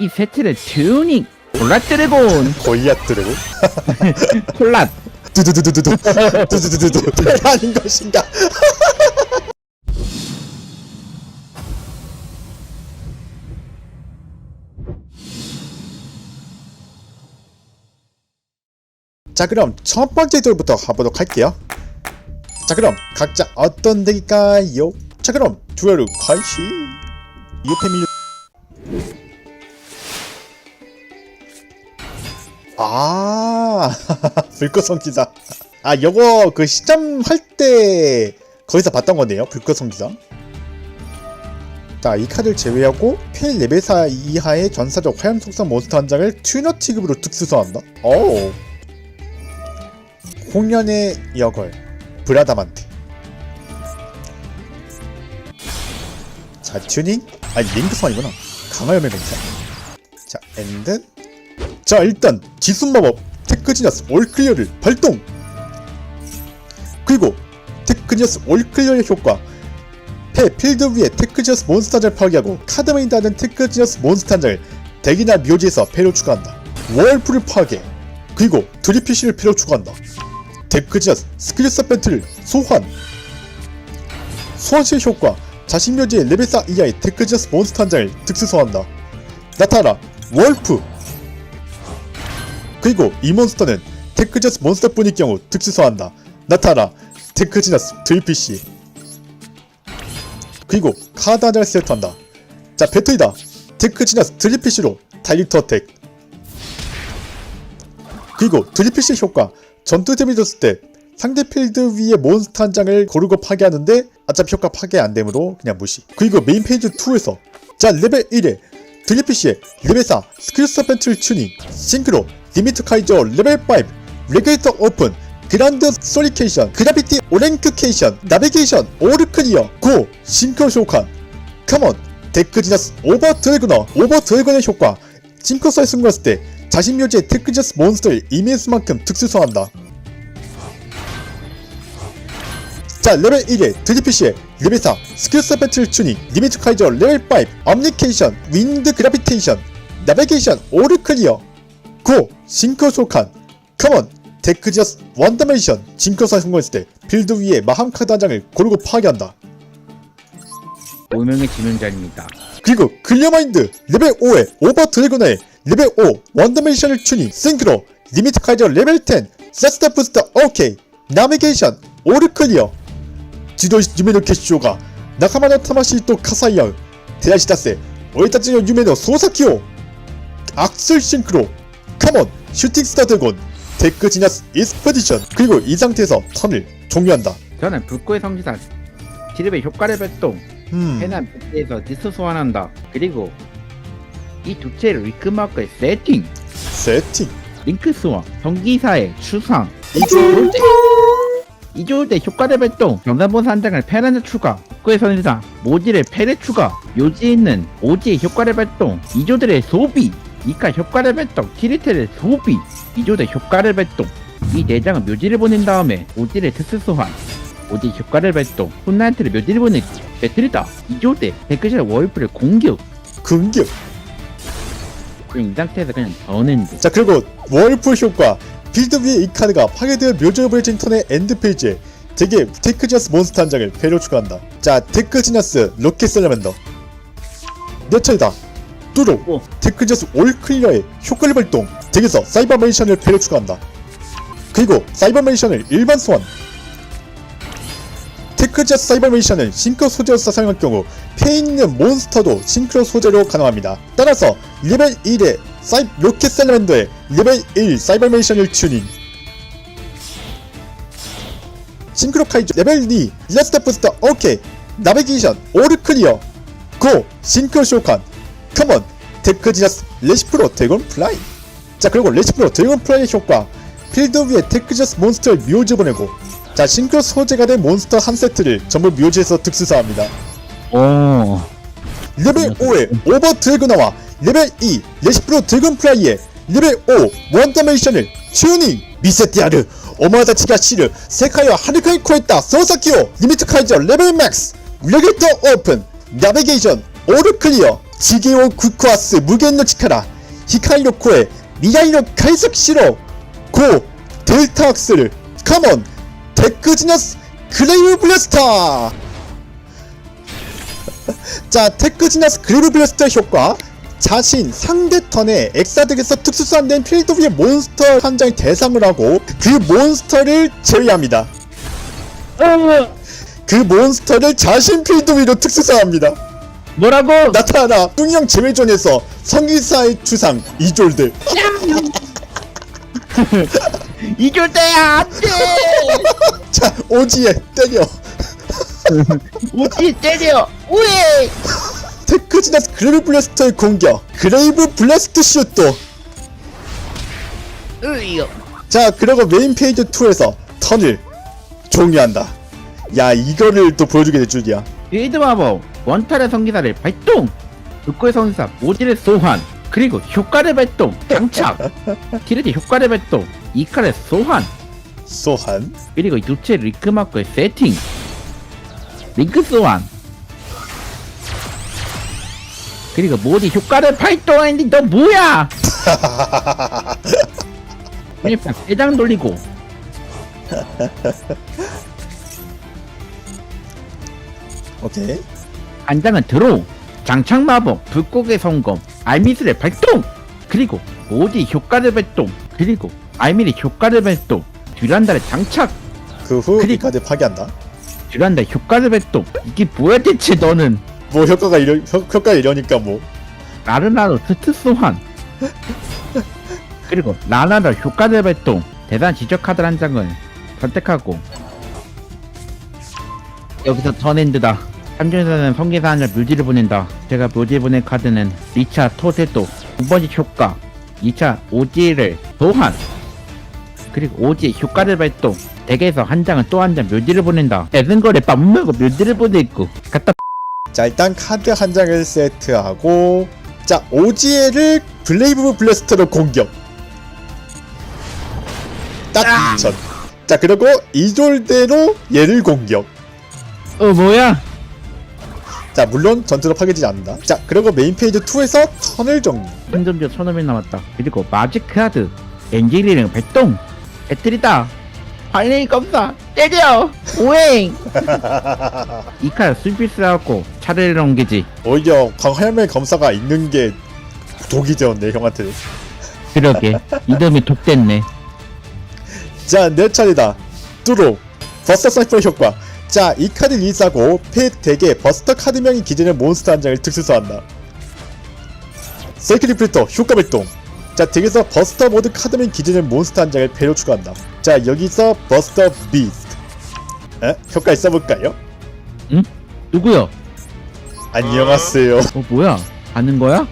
이 세트를 튜닝 콜라 드래곤 골리앗 드래곤? 콜라 두두두두두두 두두두두두 패라는 것인가? 자 그럼 첫 번째 돌부터 가보도록 할게요 자 그럼 각자 어떤 덱일까요? 자 그럼 듀얼開始유패밀 아. 불꽃 성기사. 아 요거 그 시점 할 때 거기서 봤던 거네요 불꽃 성기사. 자 이 카드를 제외하고 필 레벨 4 이하의 전사적 화염 속성 몬스터 한 장을 튜너 취급으로 특수 소환한다? 오 홍련의 여걸 브라다만트 자 튜닝? 아니 링크 소환이구나. 강화염의 맹사 자 엔드 자 일단 지순마법 테크지너스 올클리어를 발동! 그리고 테크지너스 올클리어의 효과. 패 필드 위에 테크지너스 몬스터를 파괴하고 카드 메인 다는 테크지너스 몬스터 한 장을 덱이나 묘지에서 패로 추가한다. 월프를 파괴. 그리고 드리피쉬를 패로 추가한다. 테크지너스 스킬 서펜트를 소환. 소환실 효과. 자신 묘지의 레벨 4 이하의 테크지너스 몬스터 한 장을 특수 소환한다. 나타나 월프 그리고 이 몬스터는 테크저스 몬스터뿐일 경우 특수 소환한다. 나타나 테크지너스 드리피시 그리고 카드 한 장을 세트한다. 자 배틀이다. 테크지너스 드리피시로 다이렉트 어택 그리고 드리피시 효과 전투 데미지 줬을 때 상대 필드 위에 몬스터 한 장을 고르고 파괴하는데 어차피 효과 파괴 안 되므로 그냥 무시 그리고 메인 페이지 2에서 자 레벨 1에 드리피시의 레벨 4 스킬 서펜트를 튜닝 싱크로 리미트 카이저 레벨 5 레귤레이터 오픈 그란드 소리케이션 그라비티 오랭크케이션 나비게이션 오르 클리어 고 싱크로 쇼칸 컴온 데크지너스 오버 드래그너 오버 드래곤의 효과. 싱크로서에 승부했을 때 자신 묘지의 데크지너스 몬스터를 이미수만큼 특수 소환한다 자 레벨 1에 드리피시의 레벨 4 스킬 서벤트를 튜닝 리미트 카이저 레벨 5 엄니케이션 윈드 그라비테이션 나비게이션 오르 클리어 고! 싱크로 소칸 컴온! 데크지어스 원더메이션 징크로사 성공했을 때 필드 위에 마함 카드 한 장을 고르고 파괴한다 운명의 지명자입니다 그리고 클리어마인드 레벨 5에 오버 드래곤의 레벨 5 원더메이션을 튜닝 싱크로 리미트 카이저 레벨 10 세스타 부스터 오케이 나비게이션 오르 클리어 지도시 유메노 캐시오가 나카마나 타마시 또 카사이아우 데라시다세 오이타치노 유메노 소사키오 악슬 싱크로 컴온 슈팅 스타 드곤 데크 지나스 이스퍼디션 그리고 이 상태에서 턴을 종료한다. 저는 불꽃의 성기사 기름의 효과를 발동 음. 해남 배트에서 디스 소환한다. 그리고 이두 채를 위크마크에 세팅 세팅. 링크 소환 성기사의 추상 이주 이조일 때 효과를 발동 경단본사 한 장을 패란에 추가 복구의 선리상 모지를 패에 추가 묘지에 있는 오지의 효과를 발동 이조들의 소비 이카 효과를 발동 키리테를 소비 이조대 효과를 발동. 이 내장은 묘지를 보낸 다음에 오지를 특수 소환 오지 효과를 발동 혼나한테를 묘지를 보내기 배틀이다. 이조대 데크샷 월프를 공격. 공격. 그냥 이 상태에서 그냥 저는 데. 자 그리고 월풀 효과 필드 위에 이 카드가 파괴되어 묘지를 보내진 턴의 엔드 페이지에 덱에 테크 지너스 몬스터 한 장을 배로 추가한다. 자 테크 지너스 로켓 셀러맨더. 내 차례다? 뚜루. 오. 테크 지너스 올 클리어의 효과를 발동. 덱에서 사이버 메이션을 배로 추가한다. 그리고 사이버 메이션을 일반 소환. 테크 지너스 사이버 메이션은 싱크로 소재로서 사용할 경우 패 있는 몬스터도 싱크로 소재로 가능합니다. 따라서 레벨 1의 사이 로켓 셀러맨더의 레벨 1 사이버메이션을 튜닝. 싱크로 카이저 레벨 2 레스터 부스터 오케이 나비게이션 오르 클리어! 고! 싱크로 쇼칸! 컴온! 테크지너스 레시프로 드래곤 플라이! 자 그리고 레시프로 드래곤 플라이의 효과! 필드 위에 테크지너스 몬스터를 묘지 보내고! 자 싱크로 소재가 된 몬스터 한 세트를 전부 묘지에서 특수사합니다. 오. 레벨 5에 오버 드래그나와 레벨 2 레시프로 드래곤 플라이에 레벨 5 원더메이션을 튜닝 미세티아르 오마다치가 시르 세카이와 하르카이 코에타 소사키오 리미트 카이저 레벨 맥스 레귤터 오픈 나비게이션 오르 클리어 지게오 구코아스 무겐노 치카라 히카이로코의 미라이노 가이석시로 고 델타 악셀 카몬 테크지너스 그레이브 블래스터! 자 테크지너스 그레이브 블래스터 효과 자신 상대 턴에 엑사덱에서 특수 소환된 필드 위의 몬스터 한 장을 대상을 하고 그 몬스터를 제외합니다 어, 그 몬스터를 자신 필드 위로 특수 소환합니다 뭐라고? 나타나 뚱형 제외전에서 성기사의 추상 이졸들 이줄 때야 안돼. 자 오지에 때려 오지 때려. 우에. 테크지나스 그레이브 블래스터의 공격 그레이브 블래스트 슛도 으이요. 자 그리고 메인 페이지 2에서 턴을 종료한다 야 이거를 또 보여주게 될 줄이야 빌드 마법 원탈의 성기사를 발동. 불꽃의 성기사 모질의 소환. 그리고 효과를 발동. 장착. 티르디 효과를 발동. 이칼의 소환. 소한 그리고 유체 링크 마크의 세팅. 링크 소환. 그리고 모두 효과를 발동했는데 너 뭐야? 그러니까 대장 돌리고. 오케이. 안장은 드로우 장착 마법 불꽃의 성검 알미스를 발동! 그리고 모디 효과를 발동! 그리고 알미리 효과를 발동! 듀란다를 장착! 그후이 그리고- 카드 파괴한다? 듀란다 효과를 발동! 이게 뭐야 대체 너는 뭐 효과가 이러 효, 효과 이러니까 뭐. 라르나로 스트 소환. 그리고 라나로 효과를 발동 대단 지적 카드 한 장을 선택하고. 여기서 턴엔드다. 삼중에서는 성기사 한을 묘지를 보낸다. 제가 묘지에 보낸 카드는 2차 토세도 두 번째 효과 2차 오지를 소환. 그리고 오지의 효과를 발동 덱에서 한 장은 또 한 장 묘지를 보낸다. 애승거래 밥 먹고 묘지를 보내고 갖다 자 일단 카드 한 장을 세트하고 자 오지에를 블레이브 블래스터로 공격. 딱 아! 2천. 자 그리고 이졸대로 얘를 공격. 어 뭐야? 자 물론 전투로 파괴되지 않는다. 자 그리고 메인 페이지 2에서 턴을 정리 한점조 천원이 남았다. 그리고 마지크 카드. 엔젤리는 발동. 배틀이다. 발레이 검사 때려 오행 이 카드 술비스 하고 차례를 옮기지. 오히려 광활매 검사가 있는 게 독이 되었네 형한테. 그러게. 이름이 독됐네. 자내 차례다. 뚜로. 버스터 사이퍼 효과. 자 이 카드 리사고 펫 덱에 버스터 카드명이 기재된 몬스터 한 장을 특수소한다. 세이클 리플터 효과 발동 자 덱에서 버스터 모드 카드명 기재된 몬스터 한 장을 배로 추가한다. 자 여기서 버스터 비스트. 에? 효과 있어볼까요? 누구요? 안녕하세요. 어 뭐야? 아는 거야?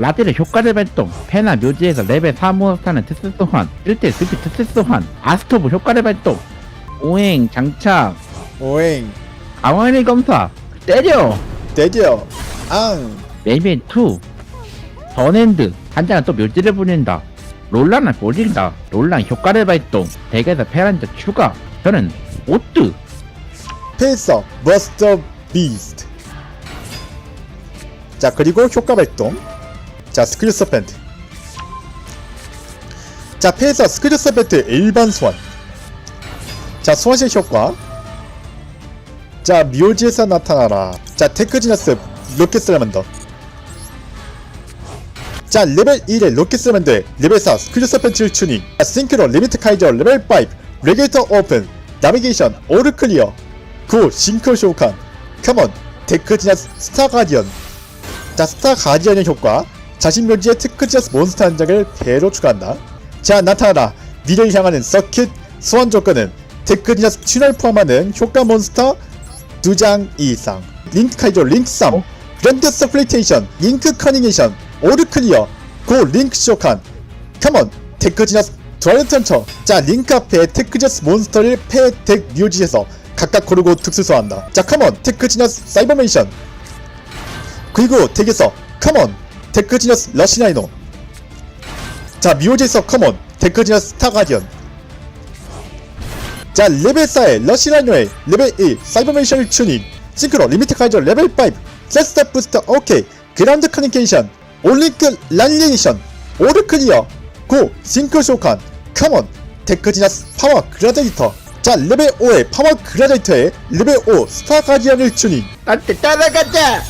라디를 효과를 발동. 페나 묘지에서 레벨 4 몬스터는 특수 소환 1대 스피 특수 소환 아스토브 효과를 발동. 오행 장착. 오잉 강화의 검사. 때려. 때려. 앙. 레벨 2 던핸드 한 장은 또 묘지를 보낸다. 롤란을 보린다. 롤란 효과를 발동. 덱에서 페란자 추가. 저는 오뜨 페이서 버스터 비스트 자 그리고 효과 발동. 자 스크류 서펜트. 자 페이서 스크류 서펜트 일반 소환. 자 소환실 효과. 자 묘지에서 나타나라. 자 테크지너스 로켓 슬라만더 자 레벨 1의 로켓 슬라만더에 레벨 4 스크류 서펜트를 튜닝. 자 싱크로 리미트 카이저 레벨 5 레게이터 오픈 나비게이션 오르 클리어. 9. 싱크로 쇼칸. 컴온 테크지너스 스타 가디언. 자 스타 가디언의 효과. 자신 묘지에 테크지너스 몬스터 한 장을 배로 추가한다. 자 나타나라. 미래를 향하는 서킷 소환 조건은 테크지너스 튜널 포함하는 효과 몬스터 2장 이상. 링크 카이저 링크 3 그랜드 서플리테이션 링크 커닝에이션 오르 클리어 고 링크 쇼칸. 컴온 테크지너스 드라이브 턴처 자 링크 앞에 테크지너스 몬스터를 패덱 묘지에서 각각 고르고 특수 소환한다. 자 컴온 테크지너스 사이버메이션. 그리고 덱에서 컴온 테크지너스 러시나이노. 자 묘지에서 컴온 테크지너스 스타가디언. 자 레벨 4의 러시나이노의 레벨 1 사이버메이션을 튜닝. 싱크로 리미트 카이저 레벨 5 세스타 부스터 오케이. 그라운드 커뮤니케이션 올링크 랄리에이션 오르클리어 고 싱크 쇼칸 카몬 테크지나스 파워 그라데이터. 자 레벨 5의 파워 그라데이터에 레벨 5 스타 가디언을 주닝 나한테 따라가자!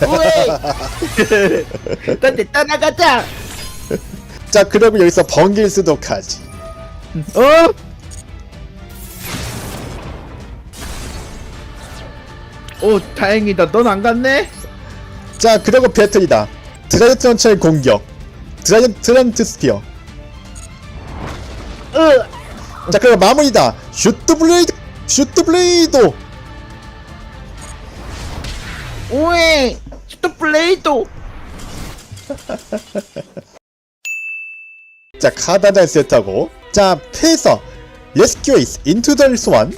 왜 나한테 따라가자! 자 그러면 여기서 쓰도록 하지. 어? 오 다행이다. 넌 안 갔네? 자 그리고 배틀이다 드라이언트 런처의 공격. 드라이언트 트란트 스피어. 으! 자 그리고 마무리다. 슈트 블레이드 슈트 블레이드 오에 슈터 블레이도! 자 카다날 세트하고. 자 패서. 레스큐에이스 인투 더 소환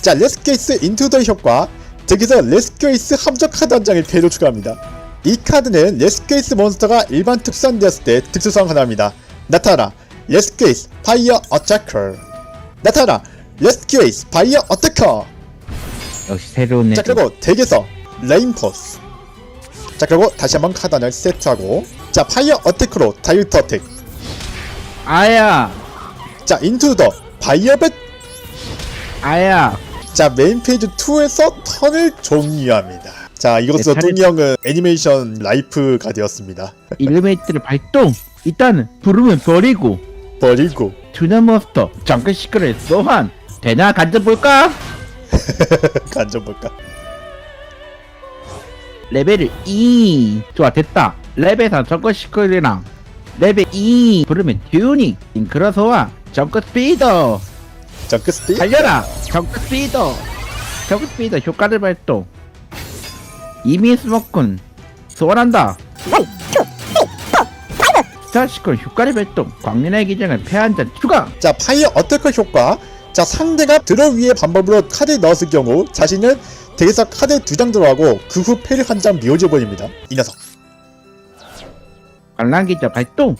자 레스큐에이스 인투 더 효과 여기서 레스큐에이스 함정 카드 한 장을 패로 추가합니다 이 카드는 레스큐에이스 몬스터가 일반 특수한되었을 때 특수상 하나입니다. 나타나 레스큐에이스 파이어 어태커. 나타나 레스큐에이스 파이어 어태커. 역시 새로운 자 그리고 덱에서 레인포스. 자 그리고 다시 한번 하나를 세트하고 자 파이어 어태커로 다이어트 어택. 아야! 자 인투 더 바이어벳 아야! 자 메인 페이지 2에서 턴을 종료합니다 자 이것으로 네, 뚱이 형은 애니메이션 라이프가 되었습니다. 일루메이트를 발동! 일단은 부르면 버리고. 버리고. 투나 몬스터 정글 시크를 소환! 되나 간져볼까? 간져볼까? 레벨을 2 좋아 됐다. 레벨 3 정글 시크랑 레벨 2 부르면 튜닝! 잉크러 소환! 정글 스피더! 정크 스피 달려라! 정글 스피더! 정글 스피더 효과를 발동 이미 스모큰 소환한다. 스타시클 효과를 발동. 광년의 기장을 패한잔 추가! 자 파이어 어태커 효과. 자 상대가 드러 위의 방법으로 카드에 넣었을 경우 자신은 덱에서 카드 두 장 들어가고 그 후 패를 한 장 미워져 버립니다. 이 녀석. 관람기자 발동!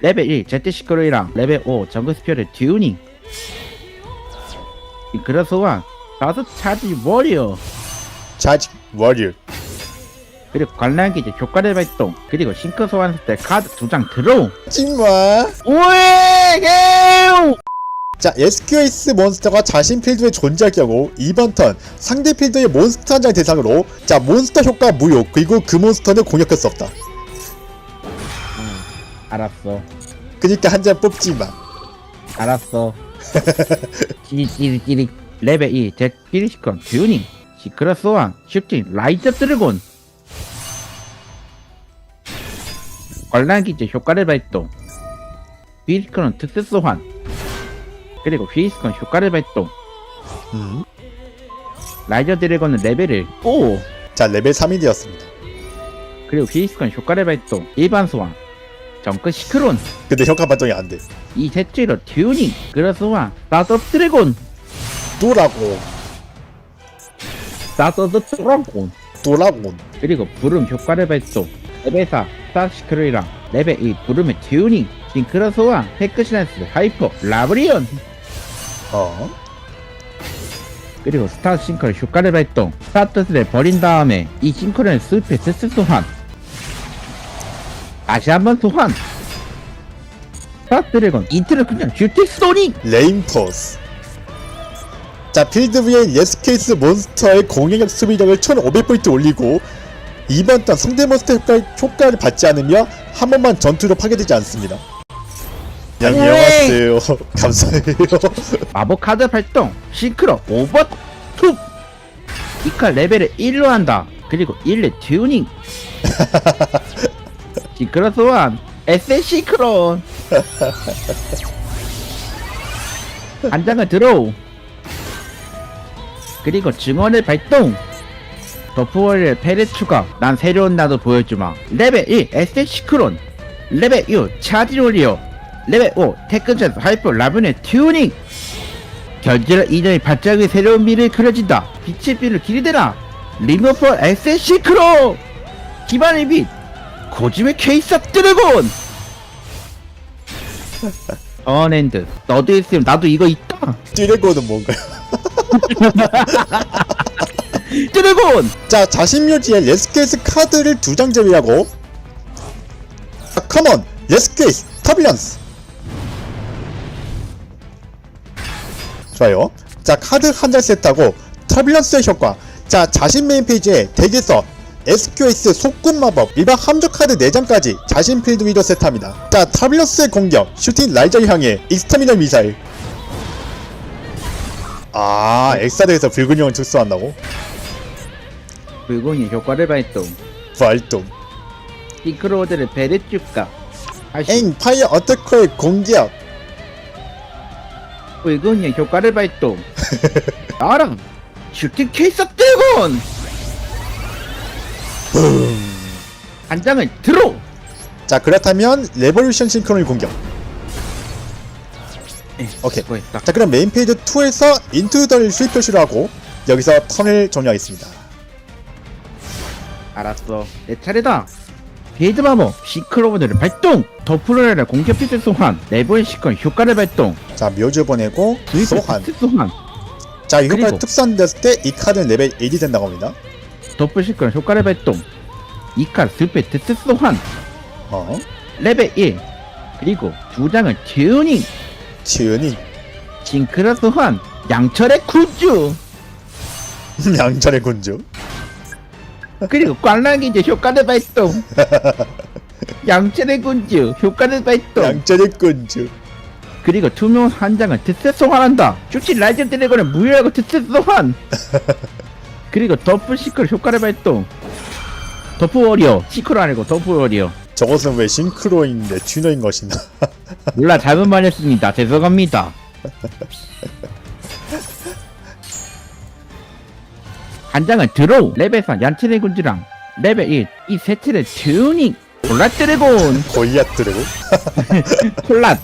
레벨 1 제트 시크로이랑 레벨 5 정글 스피어를 튜닝! 소환. 다섯 차지 워리어! 자지 워리어 그리고 관람기자 효과를 발동 그리고 싱크 소환했을 때 카드 두 장 들어옴. 찐마. 오에 개우 자 SQS 몬스터가 자신 필드에 존재할 경우 이번 턴 상대 필드의 몬스터 한 장 대상으로 자 몬스터 효과 무효 그리고 그 몬스터는 공격할 수 없다. 알았어. 그니까 한 장 뽑지 마. 알았어. 찌릿찌릿찌릿 레벨 2 제트 피리시컨 튜닝 소환 슈팅 라이트 드래곤. 관람기자 효과를 발동. 피리시컨은 특수 소환. 그리고 휘스컨 효과를 발동. 음. 라이저 드래곤은 레벨을 5 자 레벨 3이 되었습니다. 그리고 휘스컨 효과를 발동. 일반 소환. 정크 시크론. 근데 효과 발동이 안돼. 이 셋째로 튜닝. 소환 스타트업 드래곤. 또라고 스타트업 드래곤 또라곤 그리고 부름 효과를 발동 레벨 4 스타시크루이랑 레벨 2 부름의 튜닝 싱크러 소환 테크시나스 하이퍼 라브리온. 어? 그리고 스타 싱크로 효과를 발동. 스타트스를 버린 다음에 이 싱크로의 숲에 스스 소환. 다시 한번 소환. 스타 드래곤 인트를 그냥 슈팅 소닉! 레인포스 자 필드 위에 예스케이스 몬스터의 공격력 수비력을 1500포인트 올리고 이번 턴 상대 몬스터 효과, 효과를 받지 않으며 한 번만 전투로 파괴되지 않습니다. 안녕하세요. 감사해요. 마법 카드 발동 싱크로 오버 툭 이칼 레벨을 1로 한다. 그리고 1레 튜닝. 싱크로 소환 에센 싱크론 한 장을 들어 그리고 증언을 발동. 더프월의 페레 추가 난 새로운 나도 보여주마. 레벨 1 에센 싱크론. 레벨 6 차지 올리오 레벨 5 테크센스 하이퍼 라븐의 튜닝. 견제를 이전의 발작의 새로운 미를 그려진다. 빛의 빛을 길이대라. 리모퍼 에센 싱크로 기반의 빛. 고짐의 케이스 드래곤. 어랜드 너도 있으면 나도 이거 있다. 띠레고는 뭔가요? 드래곤! 자 자신 묘지에 레스케이스 카드를 두 장 제외하고. 자 커먼 레스케이스 터빌런스. 좋아요. 자 카드 한 장 세트하고 터빌런스의 효과. 자 자신 메인 페이지에 덱에서 SQS 속군 마법 일반 함정 카드 4장까지 자신 필드 위더 세트합니다. 자 터빌런스의 공격 슈팅 라이저를 향해 익스터미널 미사일 아 엑사드에서 붉은 영을 특수한다고? 붉은이 효과를 발동. 발동. 시크로드를 배를 쭉가 다시 엥 파이어 어터커의 공격 붉은이 효과를 발동. 나랑 슈팅 케이스 드래곤 한 장을 들어! 자 그렇다면 레볼루션 싱크로의 공격 오케이. 수고했다 자 그럼 메인 페이지 2에서 인투더를 수입 표시를 하고 여기서 턴을 종료하겠습니다. 알았어. 내 차례다. 게이드 마법 시크로드를 발동! 더프로레라 공격 피스 소환 레벨 시컨 효과를 발동! 자 묘주 보내고 소환 소환 자이 그리고- 특수한됐을 때 이 카드는 레벨 1이 된다고 합니다. 더블 시컨 효과를 발동! 이칼 스페트 소환 어? 레벨 1 그리고 두 장을 튜닝 지은이 징크라 소환 양철의 구주. 양철의 군주. 그리고 꽝랑이제 효과를 발동. 양철의 군주 효과를 발동. 양철의 군주. 그리고 투명 한 장을 특세 소환한다. 슈치 라이즈 드래곤을 무효하고 특세 소환. 그리고 더블 시크릿 효과를 발동. 더프 워리어 시크로 아니고 더프 워리어 저것은 왜 싱크로인데 튜너인 것이나 몰라 잘못 말했습니다. 죄송합니다. 한 장은 드로우 레벨 3 얀치의 군주랑 레벨 1 이 세트를 튜닝 콜라 드래곤. 골리앗 드래고 콜라.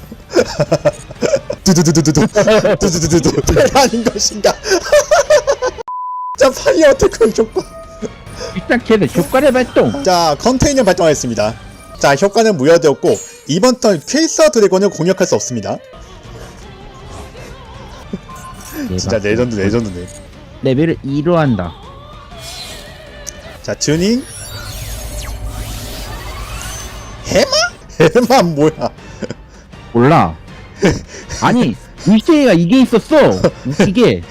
두두두두두두. 두두두두두. 대단인 것인가? 자 파이어 어터커의 효과 일단 걔는 효과를 발동. 자 컨테이너 발동하였습니다 자 효과는 무효되었고 이번 턴 퀘이서 드래곤을 공격할 수 없습니다. 진짜 레전드 레전드네. 레벨을 2로 한다. 자 튜닝. 해마? 해마 뭐야? 몰라. 아니 유세이가 이게 있었어. 웃기게.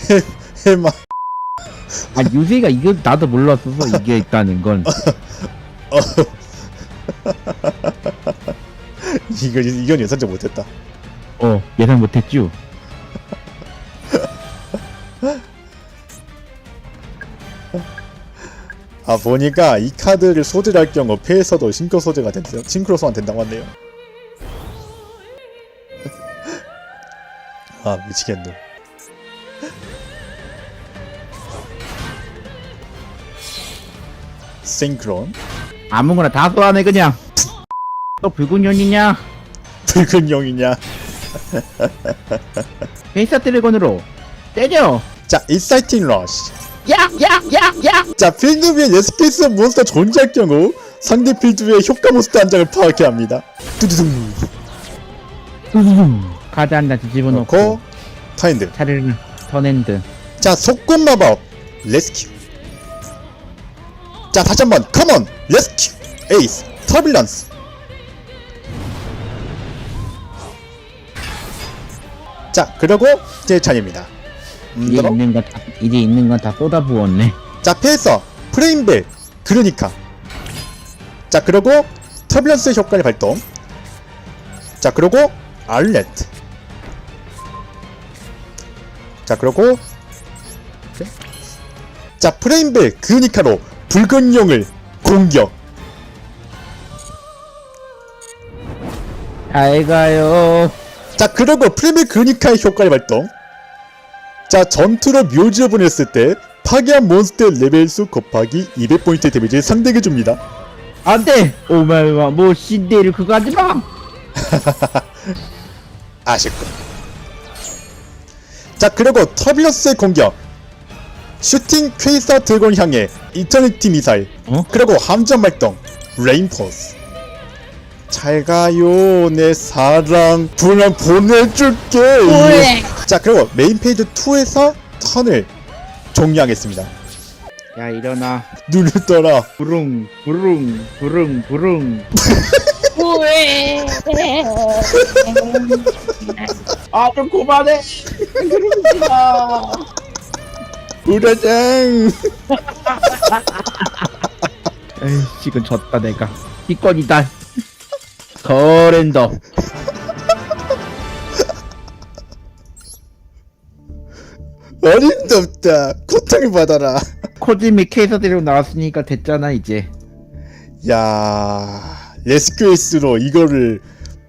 해마. 아 유세이가 이거 나도 몰랐어서 이게 있다는 건 이거 이건 예상치 못했다. 어, 예상 못했죠? 아 보니까 이 카드를 소지할 경우 패에서도 싱크로 소지가 된대요 싱크로 소환 된다고 하네요. 아 미치겠네. 싱크론 아무거나 다 쏘아내 그냥. 또 붉은 년이냐? 붉은 용이냐? 페이사 드래곤으로 때려. 자 인사이팅 러쉬. 야야야야! 자 필드 위에 레스페이스 몬스터 존재할 경우 상대 필드 위에 효과 몬스터 한 장을 파악해야 합니다. 두두둥. 카드 한 장 뒤집어 놓고 놓고 타인드. 차례를 턴핸드. 자 속군 마법. 레스큐 자 다시 한번 컴온 레스큐 에이스 터빌런스 자 그리고 제 차례입니다. 이제 음더러 있는 건 다, 이제 있는 건 다 쏟아부었네. 자 패서 프레임벨 그러니까. 자 그리고 터빌런스 효과를 발동. 자 그리고 알레트 자 그리고 자 프레임벨 그니카로 붉은 용을 공격. 잘 가요. 자 그리고 프레임벨 그니카의 효과를 발동. 자 전투로 묘지에 보냈을 때 파괴한 몬스터 레벨 수 곱하기 200포인트 데미지를 상대에게 줍니다. 안 돼 오마이와 뭐 신데를 그거 하지 마! 아쉽군. 자 그리고 터빌러스의 공격 슈팅 퀘이사 드래곤 향해 이터니티 미사일 어? 그리고 함정 발동 레인포스. 잘 가요 내 사랑. 불만 보내줄게. 자 그리고 메인 페이지 2에서 턴을 종료하겠습니다. 야 일어나. 눈을 떠라. 부릉 부릉 부릉 부릉. 후회. 아좀 그만해 부라장 에이 지금 졌다 내가. 기권이다. 거랜더. 어림도 없다. 고통을 받아라. 코즈미 케이서 데리고 나왔으니까 됐잖아 이제. 야 레스큐에스로 이거를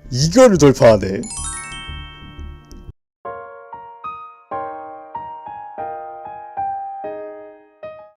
이거를 돌파하네